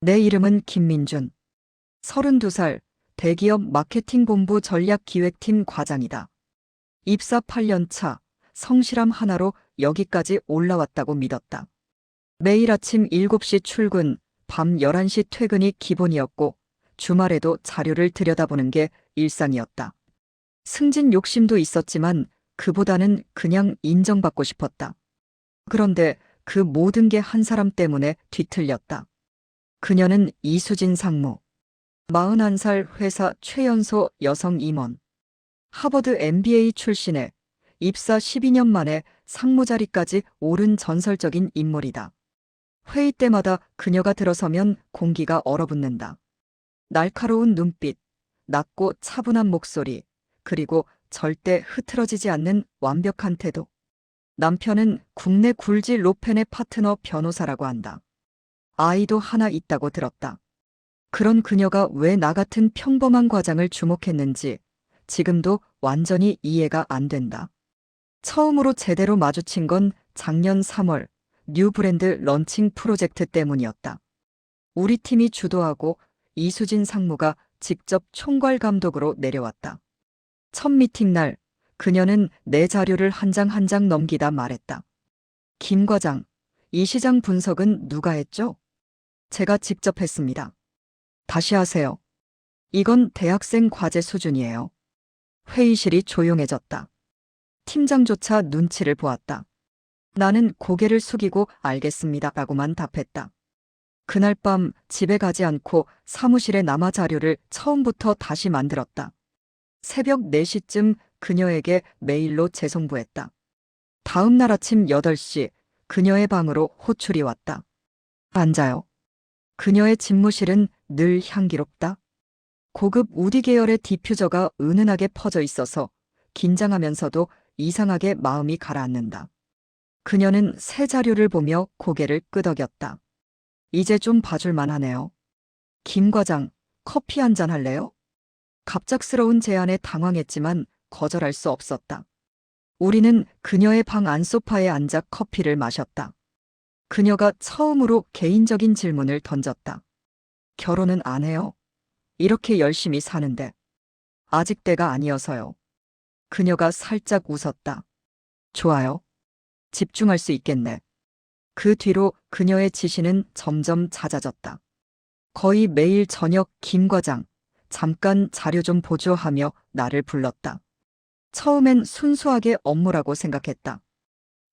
내 이름은 김민준. 32살 대기업 마케팅본부 전략기획팀 과장이다. 입사 8년 차 성실함 하나로 여기까지 올라왔다고 믿었다. 매일 아침 7시 출근, 밤 11시 퇴근이 기본이었고 주말에도 자료를 들여다보는 게 일상이었다. 승진 욕심도 있었지만 그보다는 그냥 인정받고 싶었다. 그런데 그 모든 게 한 사람 때문에 뒤틀렸다. 그녀는 이수진 상무. 41살 회사 최연소 여성 임원. 하버드 MBA 출신에 입사 12년 만에 상무 자리까지 오른 전설적인 인물이다. 회의 때마다 그녀가 들어서면 공기가 얼어붙는다. 날카로운 눈빛, 낮고 차분한 목소리, 그리고 절대 흐트러지지 않는 완벽한 태도. 남편은 국내 굴지 로펜의 파트너 변호사라고 한다. 아이도 하나 있다고 들었다. 그런 그녀가 왜 나 같은 평범한 과장을 주목했는지 지금도 완전히 이해가 안 된다. 처음으로 제대로 마주친 건 작년 3월 뉴 브랜드 런칭 프로젝트 때문이었다. 우리 팀이 주도하고 이수진 상무가 직접 총괄 감독으로 내려왔다. 첫 미팅 날 그녀는 내 자료를 한 장 한장 넘기다 말했다. 김 과장, 이 시장 분석은 누가 했죠? 제가 직접 했습니다. 다시 하세요. 이건 대학생 과제 수준이에요. 회의실이 조용해졌다. 팀장조차 눈치를 보았다. 나는 고개를 숙이고 알겠습니다 라고만 답했다. 그날 밤 집에 가지 않고 사무실에 남아 자료를 처음부터 다시 만들었다. 새벽 4시쯤 그녀에게 메일로 재송부했다. 다음 날 아침 8시 그녀의 방으로 호출이 왔다. 앉아요. 그녀의 집무실은 늘 향기롭다. 고급 우디 계열의 디퓨저가 은은하게 퍼져 있어서 긴장하면서도 이상하게 마음이 가라앉는다. 그녀는 새 자료를 보며 고개를 끄덕였다. 이제 좀 봐줄만 하네요. 김 과장, 커피 한 잔 할래요? 갑작스러운 제안에 당황했지만 거절할 수 없었다. 우리는 그녀의 방 안소파에 앉아 커피를 마셨다. 그녀가 처음으로 개인적인 질문을 던졌다. 결혼은 안 해요? 이렇게 열심히 사는데. 아직 때가 아니어서요. 그녀가 살짝 웃었다. 좋아요. 집중할 수 있겠네. 그 뒤로 그녀의 지시는 점점 잦아졌다. 거의 매일 저녁 김 과장, 잠깐 자료 좀 보죠 하며 나를 불렀다. 처음엔 순수하게 업무라고 생각했다.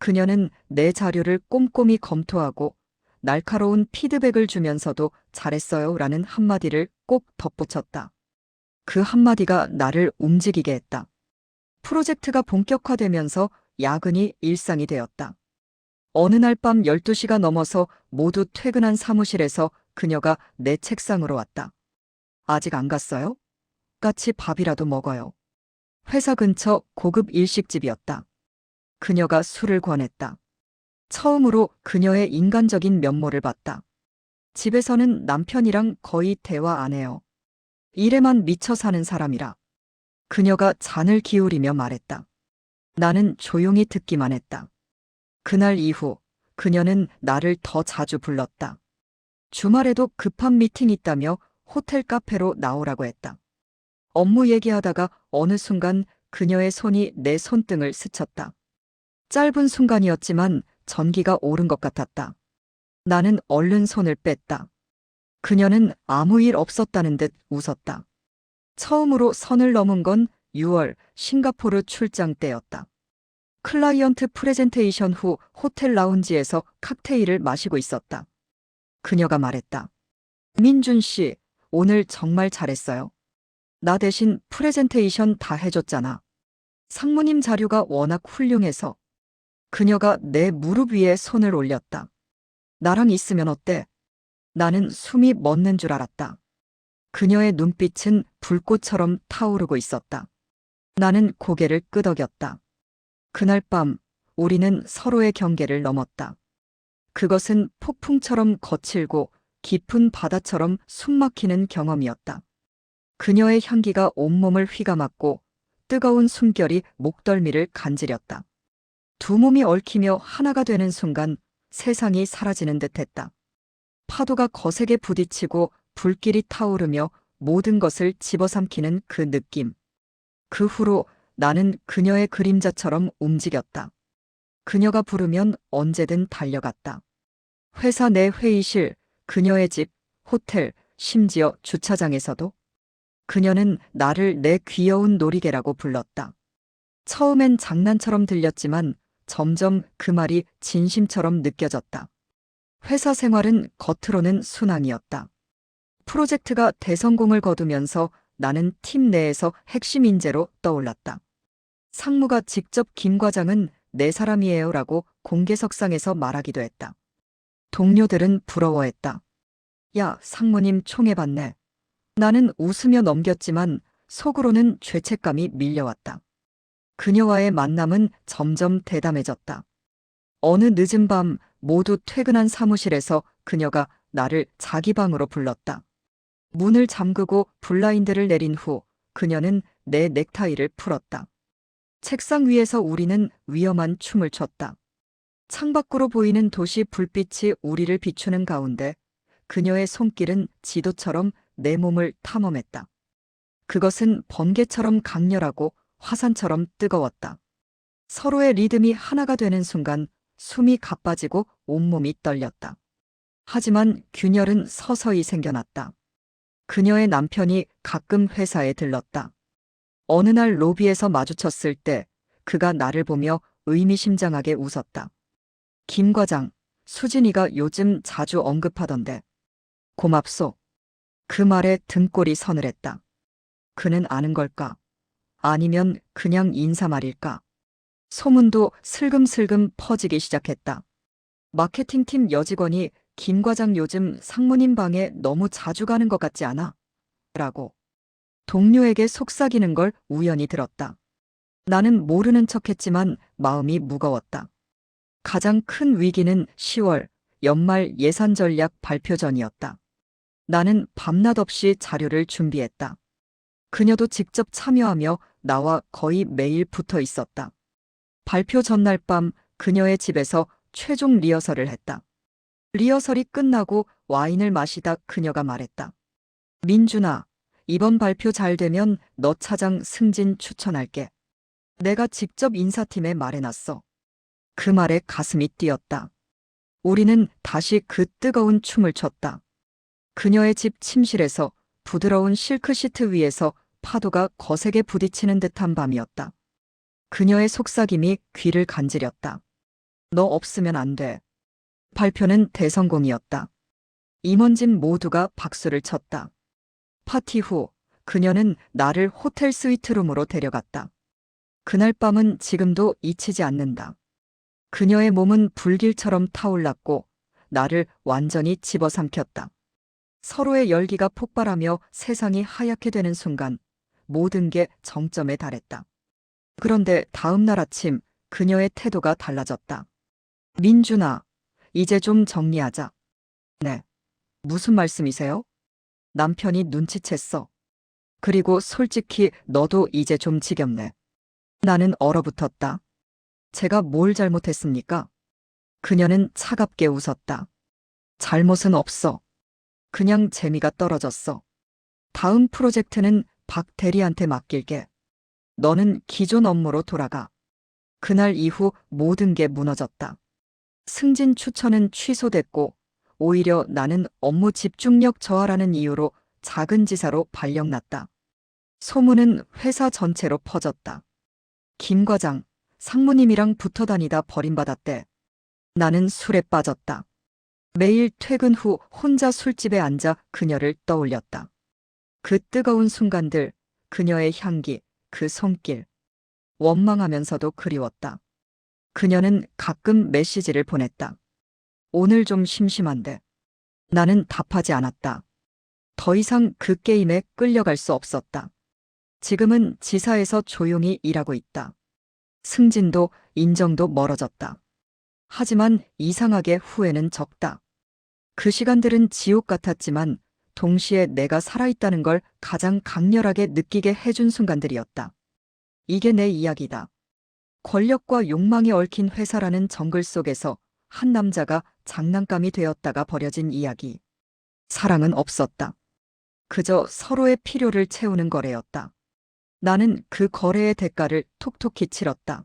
그녀는 내 자료를 꼼꼼히 검토하고 날카로운 피드백을 주면서도 잘했어요 라는 한마디를 꼭 덧붙였다. 그 한마디가 나를 움직이게 했다. 프로젝트가 본격화되면서 야근이 일상이 되었다. 어느 날 밤 12시가 넘어서 모두 퇴근한 사무실에서 그녀가 내 책상으로 왔다. 아직 안 갔어요? 같이 밥이라도 먹어요. 회사 근처 고급 일식집이었다. 그녀가 술을 권했다. 처음으로 그녀의 인간적인 면모를 봤다. 집에서는 남편이랑 거의 대화 안 해요. 일에만 미쳐 사는 사람이라. 그녀가 잔을 기울이며 말했다. 나는 조용히 듣기만 했다. 그날 이후 그녀는 나를 더 자주 불렀다. 주말에도 급한 미팅 있다며 호텔 카페로 나오라고 했다. 업무 얘기하다가 어느 순간 그녀의 손이 내 손등을 스쳤다. 짧은 순간이었지만 전기가 오른 것 같았다. 나는 얼른 손을 뺐다. 그녀는 아무 일 없었다는 듯 웃었다. 처음으로 선을 넘은 건 6월 싱가포르 출장 때였다. 클라이언트 프레젠테이션 후 호텔 라운지에서 칵테일을 마시고 있었다. 그녀가 말했다. 민준 씨, 오늘 정말 잘했어요. 나 대신 프레젠테이션 다 해줬잖아. 상무님 자료가 워낙 훌륭해서. 그녀가 내 무릎 위에 손을 올렸다. 나랑 있으면 어때? 나는 숨이 멎는 줄 알았다. 그녀의 눈빛은 불꽃처럼 타오르고 있었다. 나는 고개를 끄덕였다. 그날 밤 우리는 서로의 경계를 넘었다. 그것은 폭풍처럼 거칠고 깊은 바다처럼 숨막히는 경험이었다. 그녀의 향기가 온몸을 휘감았고 뜨거운 숨결이 목덜미를 간지렸다. 두 몸이 얽히며 하나가 되는 순간 세상이 사라지는 듯 했다. 파도가 거세게 부딪히고 불길이 타오르며 모든 것을 집어삼키는 그 느낌. 그 후로 나는 그녀의 그림자처럼 움직였다. 그녀가 부르면 언제든 달려갔다. 회사 내 회의실, 그녀의 집, 호텔, 심지어 주차장에서도 그녀는 나를 내 귀여운 놀이개라고 불렀다. 처음엔 장난처럼 들렸지만 점점 그 말이 진심처럼 느껴졌다. 회사 생활은 겉으로는 순항이었다. 프로젝트가 대성공을 거두면서 나는 팀 내에서 핵심 인재로 떠올랐다. 상무가 직접 김 과장은 내 사람이에요 라고 공개석상에서 말하기도 했다. 동료들은 부러워했다. 야, 상무님 총해봤네. 나는 웃으며 넘겼지만 속으로는 죄책감이 밀려왔다. 그녀와의 만남은 점점 대담해졌다. 어느 늦은 밤 모두 퇴근한 사무실에서 그녀가 나를 자기 방으로 불렀다. 문을 잠그고 블라인드를 내린 후 그녀는 내 넥타이를 풀었다. 책상 위에서 우리는 위험한 춤을 췄다. 창밖으로 보이는 도시 불빛이 우리를 비추는 가운데 그녀의 손길은 지도처럼 내 몸을 탐험했다. 그것은 번개처럼 강렬하고 화산처럼 뜨거웠다. 서로의 리듬이 하나가 되는 순간 숨이 가빠지고 온몸이 떨렸다. 하지만 균열은 서서히 생겨났다. 그녀의 남편이 가끔 회사에 들렀다. 어느 날 로비에서 마주쳤을 때 그가 나를 보며 의미심장하게 웃었다. 김 과장, 수진이가 요즘 자주 언급하던데. 고맙소. 그 말에 등골이 서늘했다. 그는 아는 걸까? 아니면 그냥 인사말일까? 소문도 슬금슬금 퍼지기 시작했다. 마케팅팀 여직원이 김 과장 요즘 상무님 방에 너무 자주 가는 것 같지 않아? 라고. 동료에게 속삭이는 걸 우연히 들었다. 나는 모르는 척 했지만 마음이 무거웠다. 가장 큰 위기는 10월 연말 예산 전략 발표 전이었다. 나는 밤낮 없이 자료를 준비했다. 그녀도 직접 참여하며 나와 거의 매일 붙어 있었다. 발표 전날 밤 그녀의 집에서 최종 리허설을 했다. 리허설이 끝나고 와인을 마시다 그녀가 말했다. 민준아, 이번 발표 잘 되면 너 차장 승진 추천할게. 내가 직접 인사팀에 말해놨어. 그 말에 가슴이 뛰었다. 우리는 다시 그 뜨거운 춤을 췄다. 그녀의 집 침실에서 부드러운 실크 시트 위에서 파도가 거세게 부딪히는 듯한 밤이었다. 그녀의 속삭임이 귀를 간지렸다. 너 없으면 안 돼. 발표는 대성공이었다. 임원진 모두가 박수를 쳤다. 파티 후 그녀는 나를 호텔 스위트룸으로 데려갔다. 그날 밤은 지금도 잊히지 않는다. 그녀의 몸은 불길처럼 타올랐고 나를 완전히 집어삼켰다. 서로의 열기가 폭발하며 세상이 하얗게 되는 순간 모든 게 정점에 달했다. 그런데 다음 날 아침 그녀의 태도가 달라졌다. 민준아, 이제 좀 정리하자. 네. 무슨 말씀이세요? 남편이 눈치챘어. 그리고 솔직히 너도 이제 좀 지겹네. 나는 얼어붙었다. 제가 뭘 잘못했습니까? 그녀는 차갑게 웃었다. 잘못은 없어. 그냥 재미가 떨어졌어. 다음 프로젝트는 박 대리한테 맡길게. 너는 기존 업무로 돌아가. 그날 이후 모든 게 무너졌다. 승진 추천은 취소됐고 오히려 나는 업무 집중력 저하라는 이유로 작은 지사로 발령났다. 소문은 회사 전체로 퍼졌다. 김 과장, 상무님이랑 붙어 다니다 버림받았대. 나는 술에 빠졌다. 매일 퇴근 후 혼자 술집에 앉아 그녀를 떠올렸다. 그 뜨거운 순간들, 그녀의 향기, 그 손길. 원망하면서도 그리웠다. 그녀는 가끔 메시지를 보냈다. 오늘 좀 심심한데. 나는 답하지 않았다. 더 이상 그 게임에 끌려갈 수 없었다. 지금은 지사에서 조용히 일하고 있다. 승진도 인정도 멀어졌다. 하지만 이상하게 후회는 적다. 그 시간들은 지옥 같았지만 동시에 내가 살아있다는 걸 가장 강렬하게 느끼게 해준 순간들이었다. 이게 내 이야기다. 권력과 욕망이 얽힌 회사라는 정글 속에서 한 남자가 장난감이 되었다가 버려진 이야기. 사랑은 없었다. 그저 서로의 필요를 채우는 거래였다. 나는 그 거래의 대가를 톡톡히 치렀다.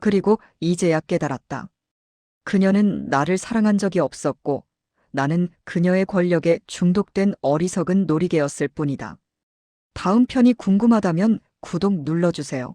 그리고 이제야 깨달았다. 그녀는 나를 사랑한 적이 없었고 나는 그녀의 권력에 중독된 어리석은 놀이개였을 뿐이다. 다음 편이 궁금하다면 구독 눌러주세요.